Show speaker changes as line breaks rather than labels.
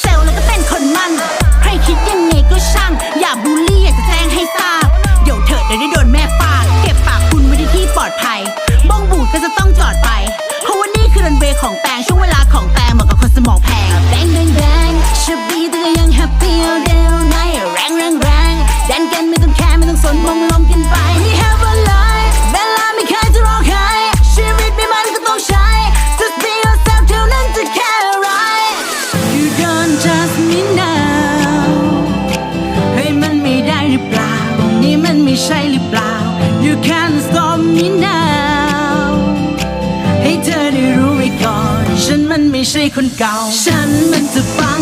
เซลแล้ก็เป็นคนมัน ใครคิดยังไงก็ช่าง อย่าบูลลี่อยากจะแจ้งให้ทราบ เดี๋ยวเธอจะได้โดนแม่ฟา เฮ้มันไม่ได้หรือเปล่า นี่มันไม่ใช่หรือเปล่า you can't stop me now ให้เธอได้รู้ไว้ก่อน ฉันมันไม่ใช่คนเก่า ฉันมันจะฟัง